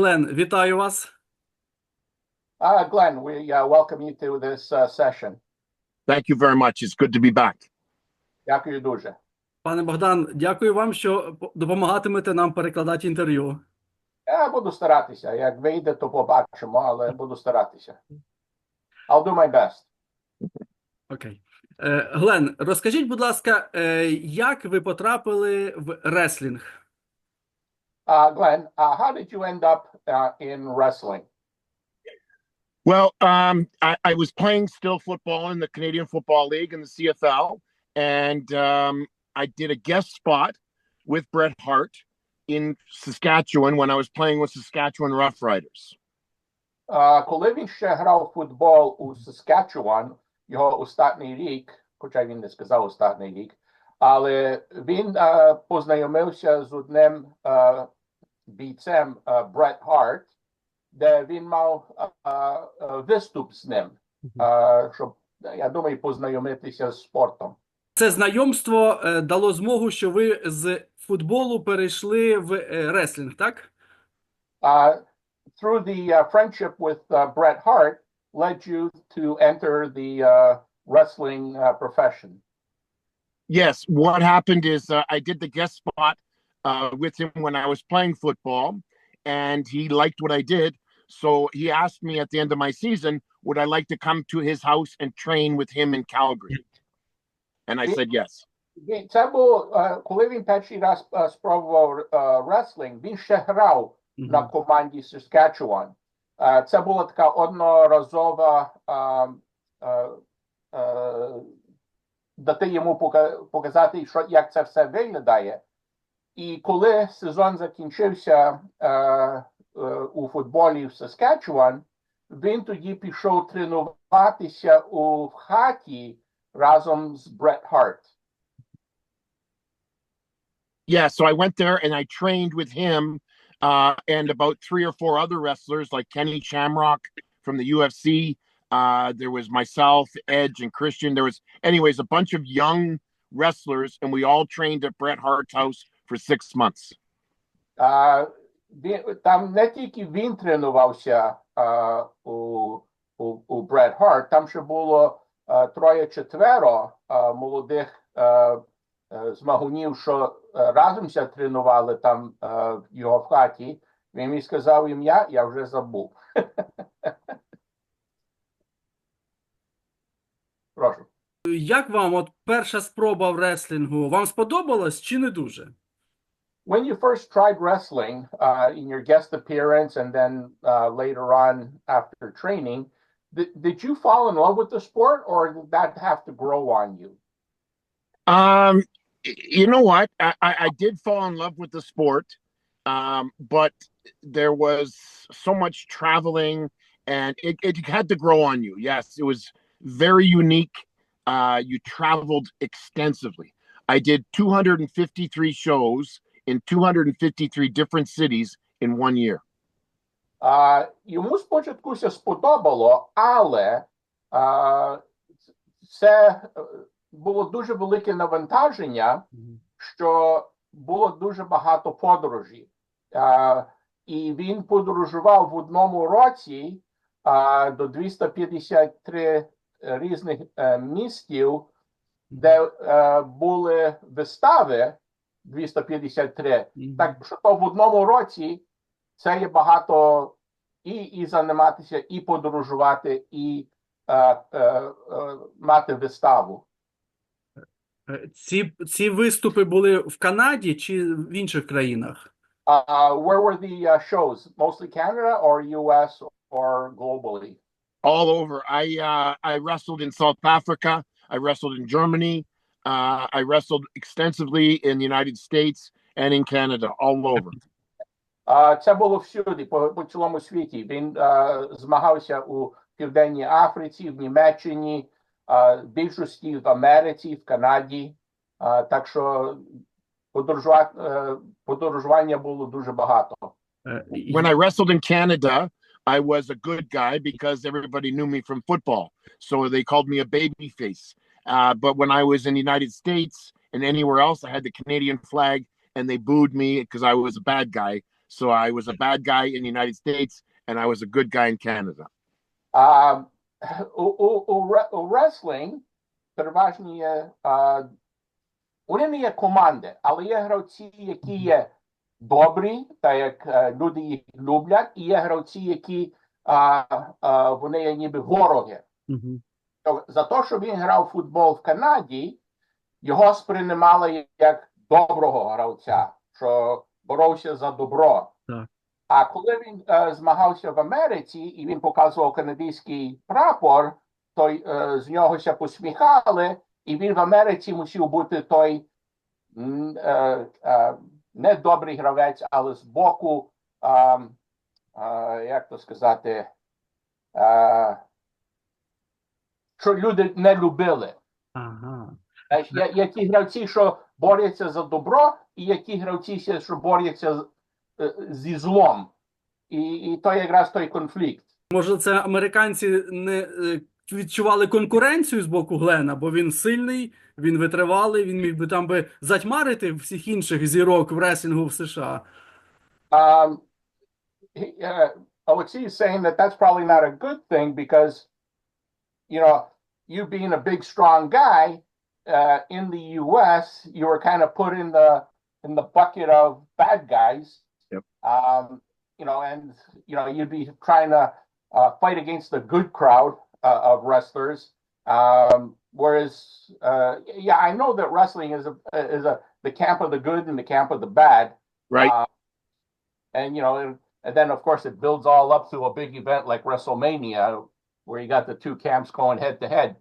Лен, вітаю вас. Uh, Glenn, we uh, welcome you to this uh, session. Thank you very much. It's good to be back. Дякую дуже. Пане Богдан, дякую вам, що допомагатимете нам перекладати інтерв'ю. Я буду старатися. Як вийде, то побачимо, але буду старатися. I'll do my best. Окей. Е, Глен, розкажіть, будь ласка, е, як ви потрапили в реслінг? Uh, Glenn, uh, how did you end up uh, in wrestling? Well, um, I, I was playing still football in the Canadian Football League in the CFL, and um, I did a guest spot with Bret Hart in Saskatchewan when I was playing with Saskatchewan Roughriders. Uh, коли він ще грав у футбол у Saskatchewan, його останній рік, хоча він не сказав останній рік, але він е, познайомився з одним е, бійцем е, Брет Харт, де він мав е, е, виступ з ним, е, щоб, я думаю, познайомитися з спортом. Це знайомство е, дало змогу, що ви з футболу перейшли в е, реслінг, так? Uh, through the uh, friendship with uh, Bret Hart led you to enter the uh, wrestling uh, profession. Yes, what happened is uh, I did the guest spot uh, with him when I was playing football, and he liked what I did. So he asked me at the end of my season, would I like to come to his house and train with him in Calgary? And I said yes. Він- Це було, е, коли він перший раз е, спробував е, реслінг, він ще грав Мгм. на команді Saskatchewan. Е, Це була така одноразова е, е, е, дати йому пока- показати, що, як це все виглядає. І коли сезон закінчився е, е, у футболі в Saskatchewan, він тоді пішов тренуватися у хаті разом з Брет Харт. Yeah, so I went there and I trained with him uh, and about three or four other wrestlers like Kenny Shamrock from the UFC. Uh, there was myself, Edge, and Christian. There was, anyways, a bunch of young wrestlers, and we all trained at Bret Hart's house for six months. А, він, там не тільки він тренувався а, у, у, у Бред Харт, там ще було а, троє-четверо а, молодих а, е, змагунів, що е, разомся тренували там е, в його в хаті. Він мені сказав ім'я, я вже забув. Прошу. Як вам от перша спроба в реслінгу? Вам сподобалось чи не дуже? When you first tried wrestling uh, in your guest appearance and then uh, later on after training, did, did you fall in love with the sport or did that have to grow on you? Um, you know what? I, I I did fall in love with the sport, um, but there was so much traveling, and it, it had to grow on you. Yes, it was very unique. Uh, you traveled extensively. I did 253 shows in 253 different cities in one year. А, йому спочатку це сподобало, але а, це е, було дуже велике навантаження, що було дуже багато подорожей. А, і він подорожував в одному році а, до 253 різних е, містів, де е, були вистави 253. Мгм. Так що то в одному році це є багато і, і займатися, і подорожувати, і е, е, е, мати виставу. Е, Ці, ці виступи були в Канаді чи в інших країнах? Uh, where were the uh, shows? Mostly Canada or US or globally? all over. I uh, I wrestled in South Africa. I wrestled in Germany. Uh, I wrestled extensively in the United States and in Canada, all over. Uh, це було всюди, по, по цілому світі. Він е, змагався у Південній Африці, в Німеччині, е, в більшості в Америці, в Канаді. Е, так що подорожува, е, подорожування було дуже багато. Е, і- When I wrestled in Canada, I was a good guy because everybody knew me from football, so they called me a baby face. Uh, but when I was in the United States and anywhere else, I had the Canadian flag, and they booed me because I was a bad guy. So I was a bad guy in the United States and I was a good guy in Canada. А, у, у, у, ре- у реслінг переважно є, а, вони не є команди, але є гравці, які є добрі, та як е, люди їх люблять, і є гравці, які а, а, вони є ніби вороги. За те, що він грав футбол в Канаді, його сприймали як доброго гравця, що боровся за добро. Так. А коли він е, змагався в Америці і він показував канадський прапор, то е, з нього ся посміхали, і він в Америці мусив бути той е, е, не добрий гравець, але з боку, е, е, як то сказати, е, що люди не любили. Ага. Знаєш, є, є ті гравці, що борються за добро, і ті гравці, що борються е, зі злом. І, і то якраз той конфлікт. Може, це американці не е, відчували конкуренцію з боку Глена, бо він сильний, він витривалий, він міг би там би затьмарити всіх інших зірок в реслінгу в США. Um, he- uh, Alexei is saying that that's probably not a good thing because, you know, you being a big, strong guy uh, in the U.S., you were kind of put in the in the bucket of bad guys. Yep. Um, you know, and you know, you'd be trying to uh, fight against the good crowd uh, of wrestlers. Um, whereas, uh, yeah, I know that wrestling is a is a the camp of the good and the camp of the bad Right. Uh, and you know, and, and then of course it builds all up to a big event like WrestleMania, where you got the two camps going head to head.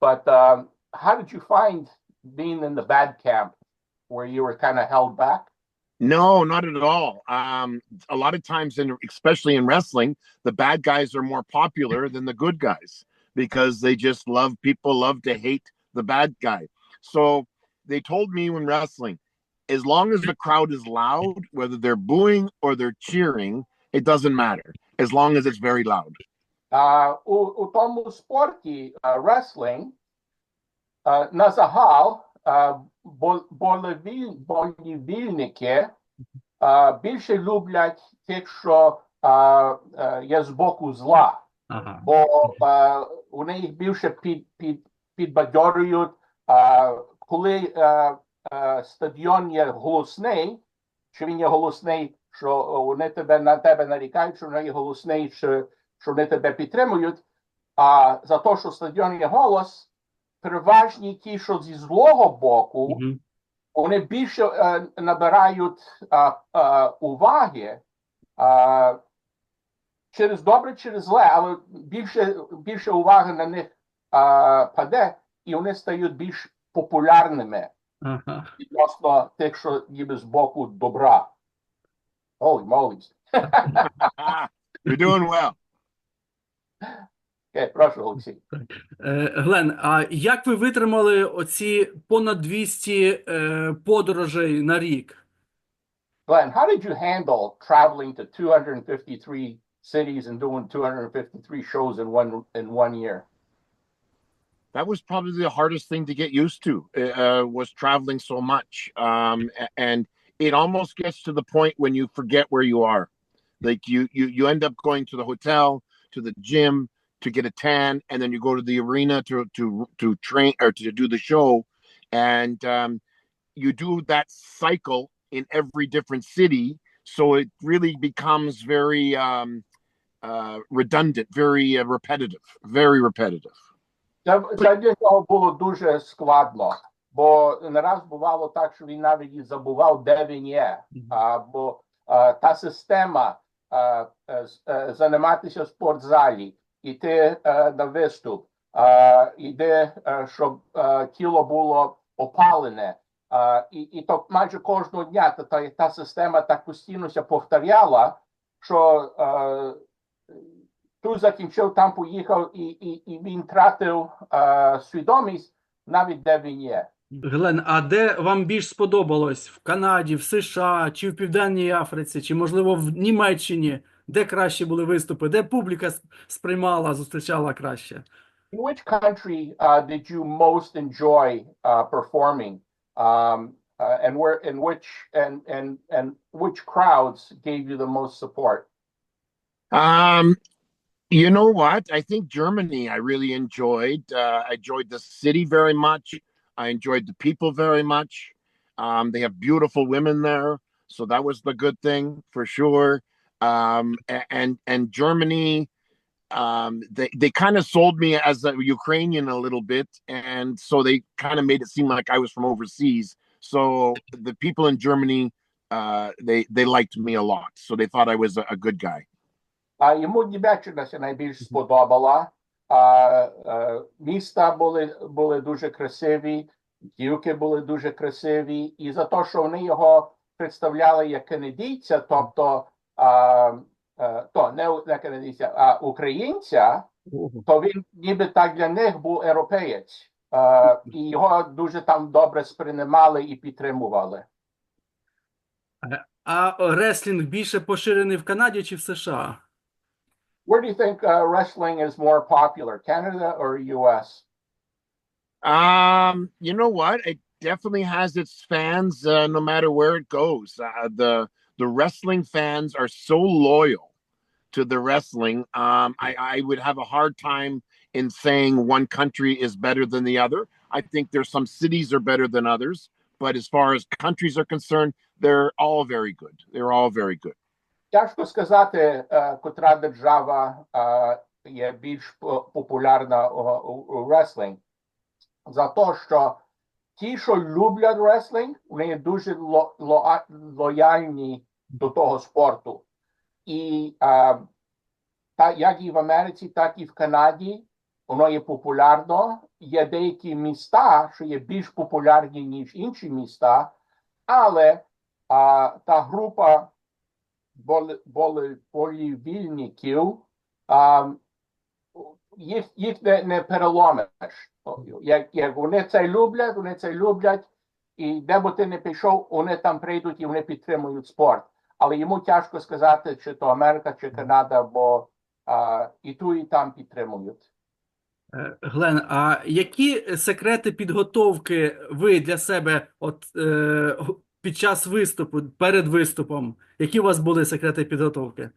But um, how did you find being in the bad camp, where you were kind of held back? No, not at all. Um, a lot of times, in especially in wrestling, the bad guys are more popular than the good guys because they just love people love to hate the bad guy. So they told me when wrestling, as long as the crowd is loud, whether they're booing or they're cheering, it doesn't matter as long as it's very loud. У, у тому спорті wrestling uh, на загал болевіль- болівільники більше люблять тих, що uh, є з боку зла. Ага. бо е, вони їх більше під, під, підбадьорюють. Е, коли е, е, стадіон є голосний, що він є голосний, що вони тебе на тебе нарікають, що він є голосний, що, що вони тебе підтримують. А за те, що стадіон є голос, переважні ті, що зі злого боку, Мгм. вони більше е, набирають е, е, уваги е, через добре, через зле, але більше, більше уваги на них е, паде, і вони стають більш популярними Ага. відносно тих, що ніби з боку добра. Holy moly. You're doing well. Окей, прошу, Олексій. Е, Глен, а як ви витримали оці понад 200 е, подорожей на рік? Glenn, how did you handle traveling to 253 cities and doing 253 shows in one in one year? that was probably the hardest thing to get used to uh, was traveling so much um, a- and it almost gets to the point when you forget where you are like you you you end up going to the hotel to the gym to get a tan and then you go to the arena to to to train or to do the show and um, you do that cycle in every different city so it really becomes very um, uh, redundant very uh, repetitive very repetitive Це, це для нього було дуже складно, бо не раз бувало так, що він навіть і забував, де він є. А, бо а, та система а, е, з- е, займатися в спортзалі, іти е, на виступ, іде, е, щоб е, тіло було опалене. І, і то майже кожного дня та, та, система так постійно ся повторяла, що е, тут закінчив, там поїхав, і, і, і він тратив е, свідомість навіть де він є. Глен, а де вам більш сподобалось? В Канаді, в США, чи в Південній Африці, чи, можливо, в Німеччині? Де краще були виступи? Де публіка сприймала, зустрічала краще? In which country uh, did you most enjoy uh, performing? Um, uh, and where in which and and and which crowds gave you the most support? Um, you know what? I think Germany I really enjoyed. Uh, I enjoyed the city very much. I enjoyed the people very much. Um, they have beautiful women there, so that was the good thing for sure. Um, a- and and Germany, um, they they kind of sold me as a Ukrainian a little bit, and so they kind of made it seem like I was from overseas. So the people in Germany, uh, they they liked me a lot, so they thought I was a, a good guy. А йому Німеччина ще найбільш сподобала. А, е, міста були, були дуже красиві, дівки були дуже красиві, і за те, що вони його представляли як канадійця, тобто а, е, то не, не канадійця, а українця, то він ніби так для них був європеєць. Е, і його дуже там добре сприймали і підтримували. А реслінг більше поширений в Канаді чи в США? Where do you think uh, wrestling is more popular, Canada or US? Um, you know what? It definitely has its fans, uh, no matter where it goes. Uh, the the wrestling fans are so loyal to the wrestling. Um, I, I would have a hard time in saying one country is better than the other. I think there's some cities are better than others, but as far as countries are concerned, they're all very good. They're all very good. Тяжко сказати, е, котра держава е, є більш популярна у, у, реслінг. За те, що ті, що люблять реслінг, вони дуже ло, ло, лояльні до того спорту. І е, та, як і в Америці, так і в Канаді, воно є популярно. Є деякі міста, що є більш популярні, ніж інші міста, але а, та група болівільників, їх, їх не, не переломиш. Як, як вони це люблять, вони це люблять, і де би ти не пішов, вони там прийдуть і вони підтримують спорт. Але йому тяжко сказати, чи то Америка, чи Канада, бо а, і ту, і там підтримують. Е, Глен, а які секрети підготовки ви для себе от, е, під час виступу, перед виступом? Які у вас були секрети підготовки?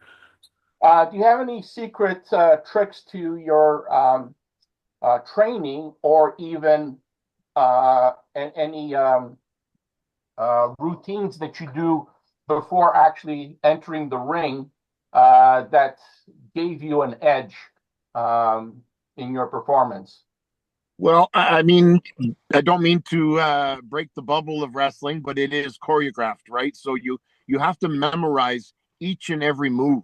Uh, do you have any secret uh, tricks to your um, uh, training or even uh, a- any um, uh, routines that you do before actually entering the ring uh, that gave you an edge um, in your performance? Well, I, I mean, I don't mean to uh, break the bubble of wrestling, but it is choreographed, right? So you you have to memorize each and every move.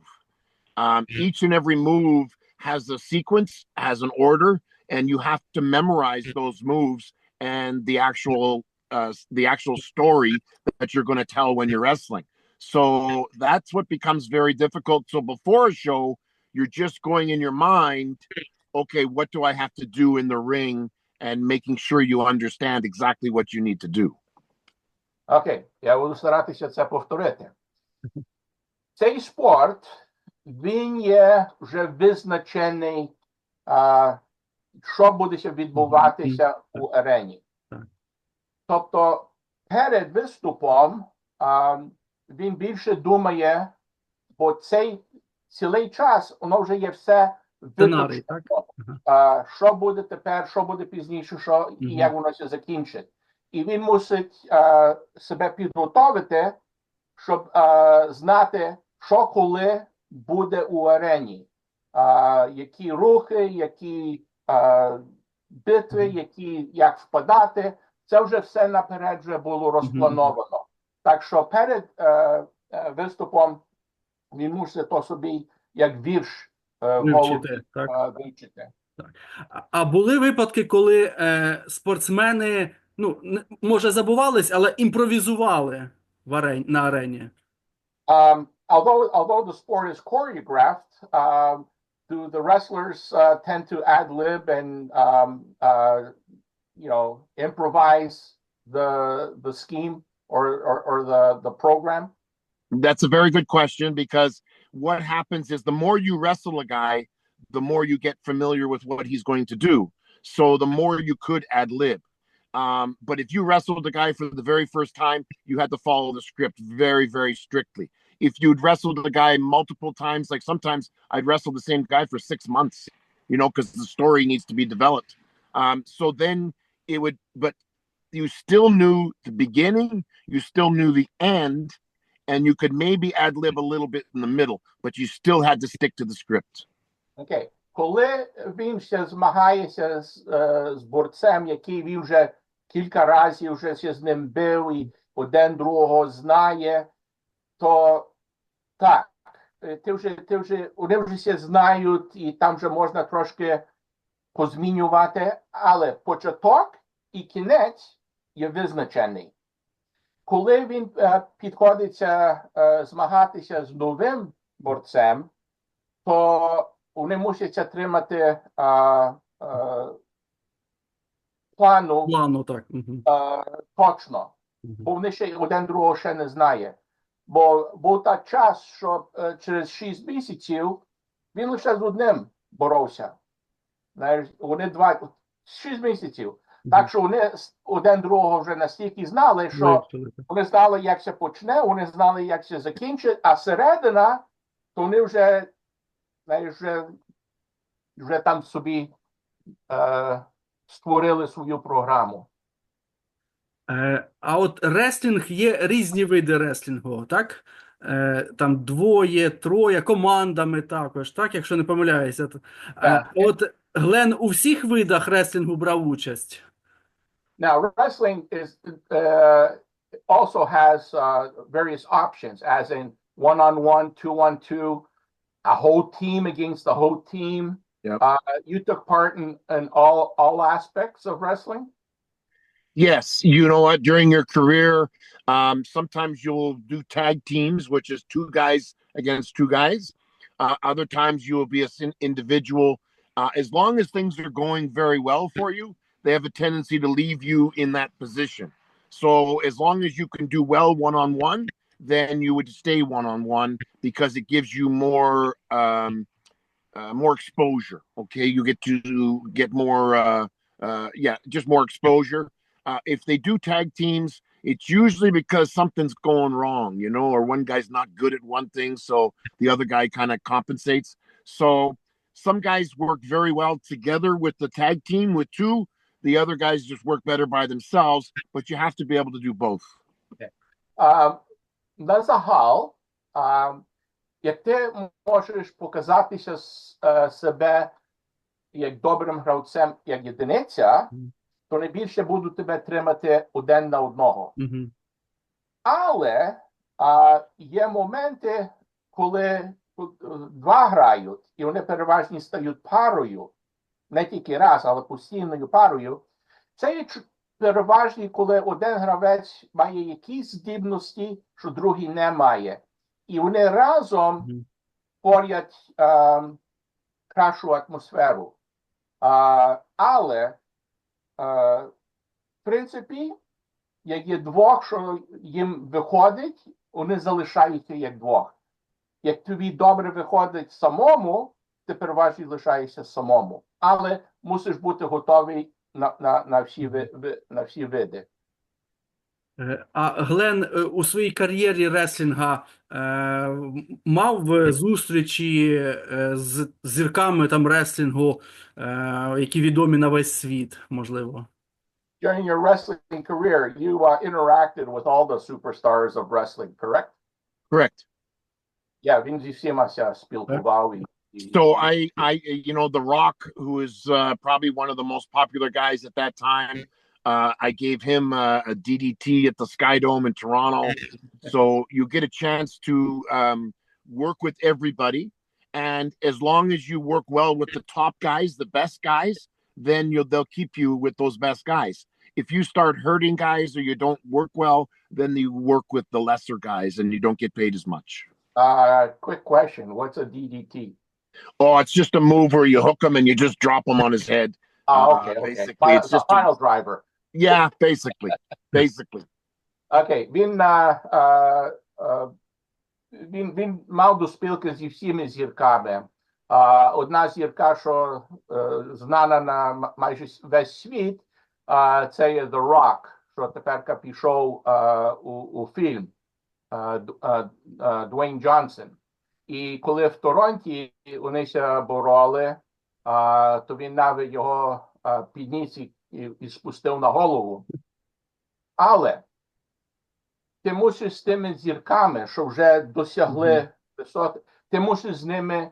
Um, Mhm. each and every move has a sequence, has an order, and you have to memorize those moves and the actual uh, the actual story that you're going to tell when you're wrestling. So that's what becomes very difficult. So before a show, you're just going in your mind okay, what do I have to do in the ring and making sure you understand exactly what you need to do. Окей, я буду старатися це повторити. Цей спорт, він є вже визначений, а, що буде відбуватися у арені. Тобто перед виступом а, він більше думає, бо цей цілий час воно вже є все Сценарій, виключено. так? А, що буде тепер, що буде пізніше, що і як воно все закінчить. І він мусить а, себе підготовити, щоб а, знати, що коли буде у арені, а, які рухи, які а, битви, які як впадати. Це вже все наперед вже було розплановано. Так що перед е, е, виступом він мусить то собі як вірш Вивчити, так? е, вивчити. А- А були випадки, коли е, спортсмени, ну, не- може, забувались, але імпровізували в арені, на арені? Um, although although the sport is choreographed, um, do the wrestlers uh, tend to ad lib and um, uh, you know improvise the the scheme or or, or the the program? That's a very good question because what happens is the more you wrestle a guy, the more you get familiar with what he's going to do. So the more you could ad lib. Um, but if you wrestled a guy for the very first time, you had to follow the script very, very strictly. If you'd wrestled a guy multiple times, like sometimes I'd wrestle the same guy for six months, you know, because the story needs to be developed. Um, so then it would, but you still knew the beginning, you still knew the end, and you could maybe ad lib a little bit in the middle, but you still had to stick to the script. Окей. Коли він ще змагається з, е, з борцем, який він вже кілька разів вже ще з ним бив і один другого знає, то так, е, ти вже, ти вже, вони вже все знають, і там вже можна трошки позмінювати, але початок і кінець є визначений. Коли він е, підходиться е, змагатися з новим борцем, то вони мусять тримати а, а, плану Плану так. Угу. а, точно, бо вони ще один другого ще не знає. Бо був так час, що е, через 6 місяців він лише з одним боровся. Знаєш, вони два 6 місяців. Так що вони один другого вже настільки знали, що вони знали, як це почне, вони знали, як це закінчить, а середина, то вони вже, знаєш, вже, вже там собі е, створили свою програму. Е, а от реслінг є різні види реслінгу, так? Е, там двоє, троє, командами також, так, якщо не помиляюся. Е, от Глен у всіх видах реслінгу брав участь. Now, wrestling is uh, also has uh, various options, as in one on one, two on two, a whole team against the whole team. Yep. Uh, you took part in, in all all aspects of wrestling. Yes, you know what? During your career, um, sometimes you'll do tag teams, which is two guys against two guys. Uh, other times you will be a sin- individual. Uh, as long as things are going very well for you, they have a tendency to leave you in that position. So as long as you can do well one on one, then you would stay one on one because it gives you more um, uh, more exposure. Okay, you get to get more. Uh, uh, yeah, just more exposure uh, if they do tag teams, it's usually because something's going wrong, you know, or one guy's not good at one thing, so the other guy kind of compensates. So some guys work very well together with the tag team with two. The other guys just work better by themselves, but you have to be able to do both. Uh, на загал, uh, як ти можеш показатися с- е, себе як добрим гравцем, як єдиниця, Мгм. то найбільше будуть тебе тримати один на одного. Угу. Але а, є моменти, коли е, два грають, і вони переважно стають парою, не тільки раз, але постійною парою. Це є переважні, коли один гравець має якісь здібності, що другий не має. І вони разом творять а, кращу атмосферу. А, але, а, в принципі, як є двох, що їм виходить, вони залишаються як двох. Як тобі добре виходить самому, ти переважно лишаєшся самому. Але мусиш бути готовий на, на, на, всі, на всі види. Е, А Глен е, у своїй кар'єрі реслінга е, мав зустрічі е, з зірками там реслінгу, е, які відомі на весь світ, можливо. During your wrestling career, you uh, interacted with all the superstars of wrestling, correct? Correct. Yeah, він зі всіма спілкував. І- So I, I, you know, The Rock, who is uh, probably one of the most popular guys at that time, uh, I gave him uh, a DDT at the Sky Dome in Toronto. so you get a chance to um, work with everybody, and as long as you work well with the top guys, the best guys, then you'll they'll keep you with those best guys. If you start hurting guys or you don't work well, then you work with the lesser guys and you don't get paid as much. Uh, quick question. What's a DDT? Oh, it's just a move where you hook him and you just drop him on his head. Oh, Uh, okay, okay. basically, Fi- it's just a- final driver. Yeah, basically, basically. Окей, він, а, а, а, він, він мав до спілки зі всіми зірками. А, одна зірка, що е, знана на м- майже с- весь світ, а, це є The Rock, що тепер пішов а, у, у фільм а, Д- а, а, Дуейн Джонсон. І коли в Торонті вони ся бороли, а, то він навіть його а, підніс і, і, спустив на голову. Але ти мусиш з тими зірками, що вже досягли висоти, ти мусиш з ними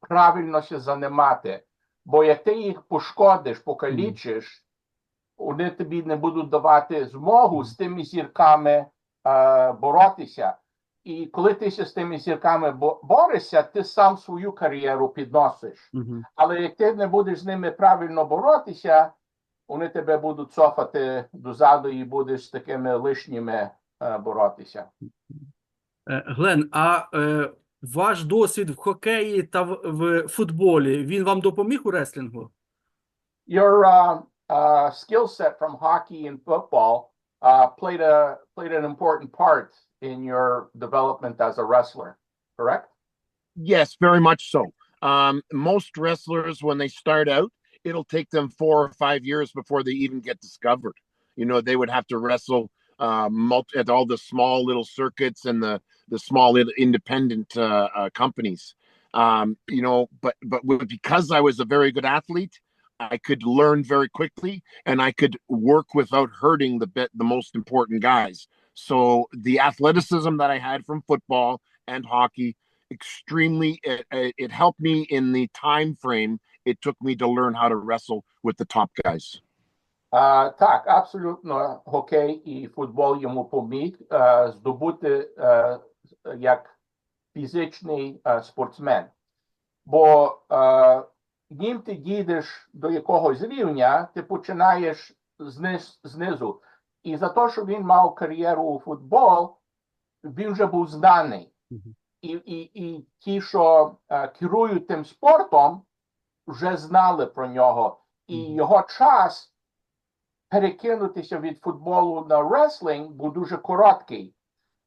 правильно się занимати. Бо як ти їх пошкодиш, покалічиш, вони тобі не будуть давати змогу з тими зірками е, боротися. І коли ти з тими зірками бо- борешся, ти сам свою кар'єру підносиш. Мгм. Але як ти не будеш з ними правильно боротися, вони тебе будуть цофати дозаду і будеш з такими лишніми е, боротися. Е, Глен, а е, ваш досвід в хокеї та в, в футболі, він вам допоміг у реслінгу? Your uh, uh, skill set from hockey and football uh, played a played an important part in your development as a wrestler, correct? Yes, very much so. Um, most wrestlers, when they start out, it'll take them four or five years before they even get discovered. You know, they would have to wrestle uh, multi- at all the small little circuits and the the small independent uh, uh, companies. Um, you know, but but because I was a very good athlete, I could learn very quickly, and I could work without hurting the the most important guys. So the athleticism that I had from football and hockey extremely it, it it helped me in the time frame it took me to learn how to wrestle with the top guys А, так, абсолютно хокей і футбол йому поміг е, здобути е, як фізичний е, спортсмен. Бо е, ним ти дійдеш до якогось рівня, ти починаєш зниз, знизу. І за те, що він мав кар'єру у футбол, він вже був знаний. І, і, і ті, що е, керують тим спортом, вже знали про нього. І його час перекинутися від футболу на реслінг був дуже короткий.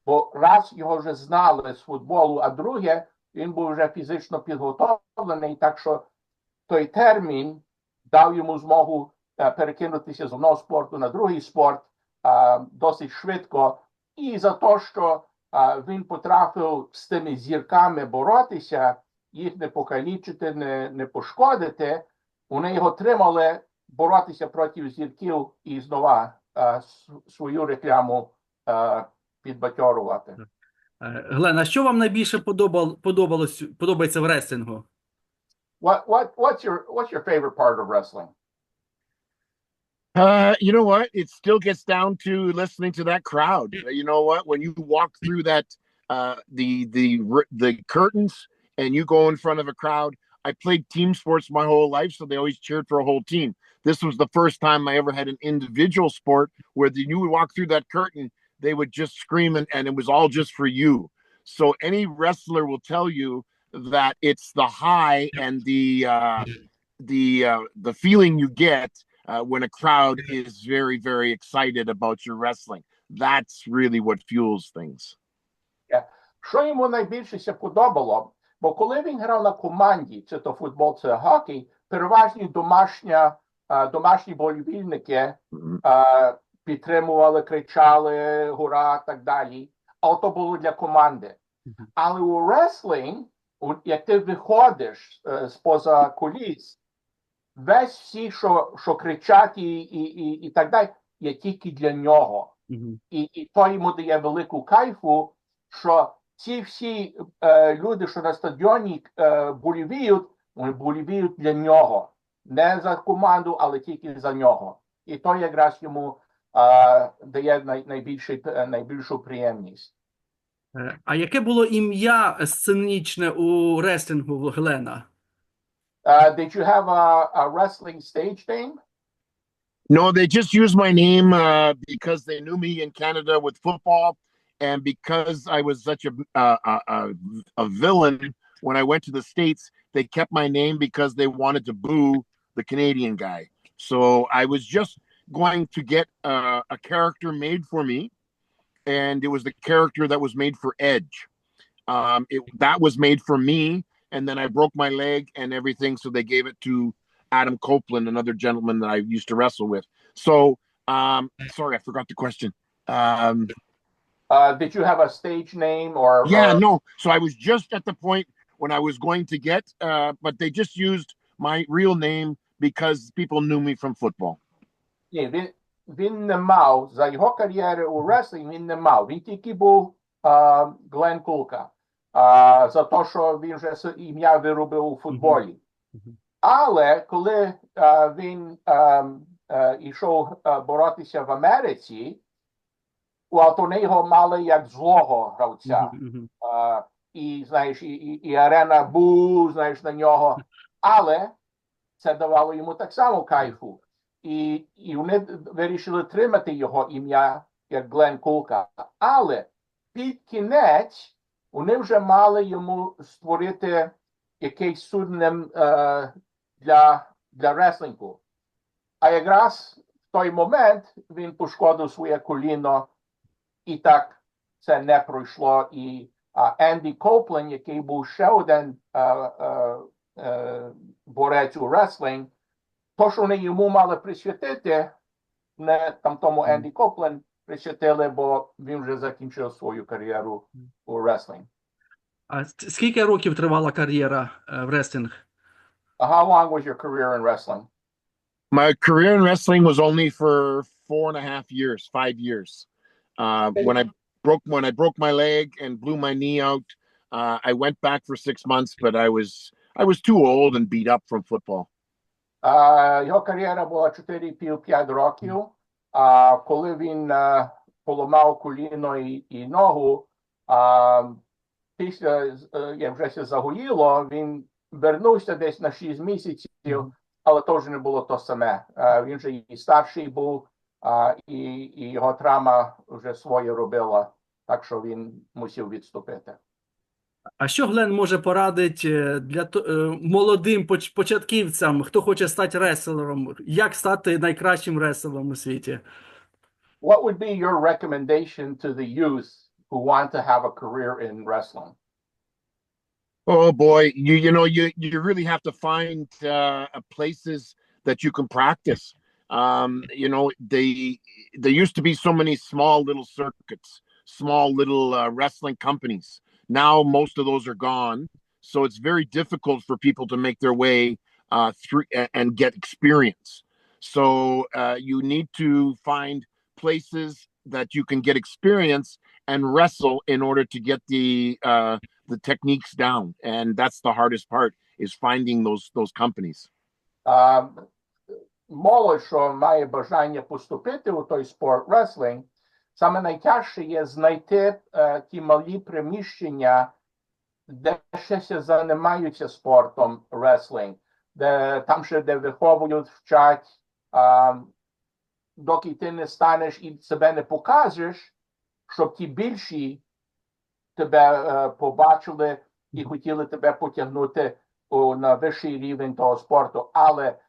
Бо раз його вже знали з футболу, а друге, він був вже фізично підготовлений, так що той термін дав йому змогу е, перекинутися з одного спорту на другий спорт е, досить швидко. І за те, що е, він потрапив з тими зірками боротися, їх не покалічити, не, не пошкодити, вони його тримали боротися проти зірків і знову е, с- свою рекламу е, підбадьорувати. Е, Глен, а що вам найбільше подобал, подобалось, подобається в реслінгу? What what what's your what's your favorite part of wrestling? Uh you know what? It still gets down to listening to that crowd. You know what? When you walk through that uh the the the curtains and you go in front of a crowd i played team sports my whole life so they always cheered for a whole team. This was the first time i ever had an individual sport where the, you would walk through that curtain they would just scream and, and it was all just for you. So any wrestler will tell you that it's the high and the uh the uh the feeling you get uh, when a crowd is very very excited about your wrestling. That's really what fuels things. Що йому найбільше подобало? Бо коли він грав на команді, чи то футбол, чи хокей, переважні домашня, е, домашні болівільники е, підтримували, кричали, гура, так далі. А то було для команди. Але у реслінг, у- як ти виходиш е, з-поза куліс, весь всі, що, що кричать і, і, і, і так далі, є тільки для нього. Мгм. І, і то йому дає велику кайфу, що ці всі е, люди, що на стадіоні е, болівіють, вони болівіють для нього. Не за команду, але тільки за нього. І то якраз йому е, дає най, найбільший, е, найбільшу приємність. Е, А яке було ім'я сценічне у реслінгу в Глена? Uh, did you have a, a wrestling stage name? no they just used my name uh, because they knew me in canada with football. And because i was such a, uh, a, a, villain when i went to the states they kept my name because they wanted to boo the canadian guy. So i was just going to get uh, a character made for me. And it was the character that was made for edge. Um, it, that was made for me and then I broke my leg and everything, so they gave it to Adam Copeland, another gentleman that I used to wrestle with. So, um, sorry, I forgot the question. Um, uh, did you have a stage name or? Yeah, or... no. So I was just at the point when I was going to get, uh, but they just used my real name because people knew me from football. Yeah, vin, vin nemao, za jeho kariéru u wrestling, vin nemao, vytiky bol uh, um, Glenn Kulka. А, за те, що він вже ім'я виробив у футболі. Але коли а, він а, а, йшов боротися в Америці, well, то його мали як злого гравця. А, і знаєш, і, і, і арена бу, знаєш, на нього. Але це давало йому так само кайфу. І, і вони вирішили тримати його ім'я як Глен Кулка. Але під кінець вони вже мали йому створити якийсь суднем е, для, для реслінгу. А якраз в той момент він пошкодив своє коліно, і так це не пройшло. І а, Енді Коплен, який був ще один е, е, е, борець у реслінг, то, що вони йому мали присвятити, не там тому Енді Коплен присвятили, бо він вже закінчив свою кар'єру у реслінг. А с- скільки років тривала кар'єра е, в реслінг? How long was your career in wrestling? My career in wrestling was only for four and a half years, five years. Uh, when I broke when I broke my leg and blew my knee out, uh, I went back for six months, but I was I was too old and beat up from football. А, його кар'єра була 4-5 років. А коли він е, поламав коліно і, і ногу, а, після е, як вже все загоїло, він вернувся десь на 6 місяців, але теж не було то саме. Е, він вже і старший був, а, і, і його травма вже своє робила, так що він мусив відступити. А що Глен може порадити для то- е, молодим поч- початківцям, хто хоче стати реслером? Як стати найкращим реслером у світі? What would be your recommendation to the youth who want to have a career in wrestling? Oh boy, you you know you you really have to find uh, places that you can practice. Um, you know, they there used to be so many small little circuits, small little uh, wrestling companies. Now most of those are gone, so it's very difficult for people to make their way uh, through a- and get experience. So uh, you need to find places that you can get experience and wrestle in order to get the uh, the techniques down and that's the hardest part is finding those those companies А, молодь, що має бажання поступити у той спорт реслінг, саме найтяжче є знайти е, ті малі приміщення, де ще займаються спортом реслінг, де там ще де виховують, вчать, а, доки ти не станеш і себе не покажеш, щоб ті більші тебе е, побачили і хотіли тебе потягнути у, на вищий рівень того спорту. Але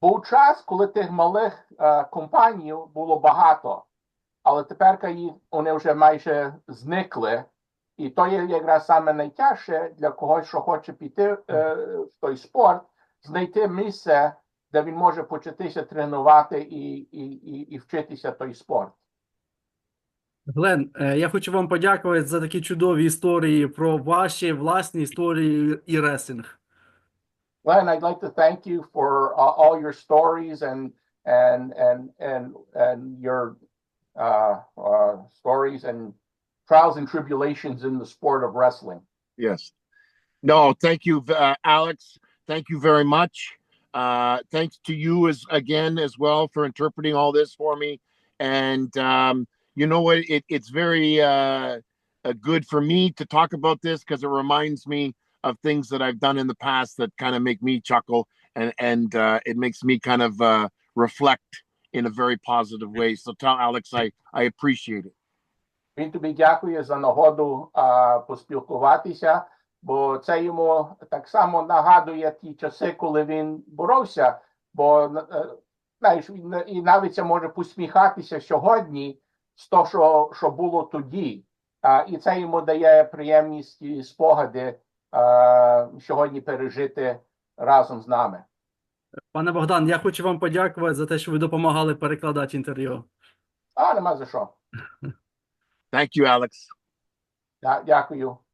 був час, коли тих малих е, компаній було багато, але тепер їх вони вже майже зникли. І то є якраз саме найтяжче для когось, що хоче піти е, в той спорт, знайти місце, де він може початися тренувати і, і, і, і вчитися той спорт. Глен, е, я хочу вам подякувати за такі чудові історії про ваші власні історії і реслінг. Glenn, I'd like to thank you for uh, all your stories and and and and and your uh, uh, stories and trials and tribulations in the sport of wrestling. yes. No thank you uh, alex. Thank you very much. Uh thanks to you as again as well for interpreting all this for me. And um you know what? It, it's very uh, uh good for me to talk about this because it reminds me of things that i've done in the past that kind of make me chuckle and and uh it makes me kind of uh reflect in a very positive way so tell alex i i appreciate it Він тобі дякує за нагоду а, поспілкуватися, бо це йому так само нагадує ті часи, коли він боровся. Бо знаєш, і навіть це може посміхатися сьогодні з того, що, що було тоді. А, і це йому дає приємність і спогади а, сьогодні пережити разом з нами. Пане Богдан, я хочу вам подякувати за те, що ви допомагали перекладати інтерв'ю. А, нема за що. Thank you, Alex. Дякую.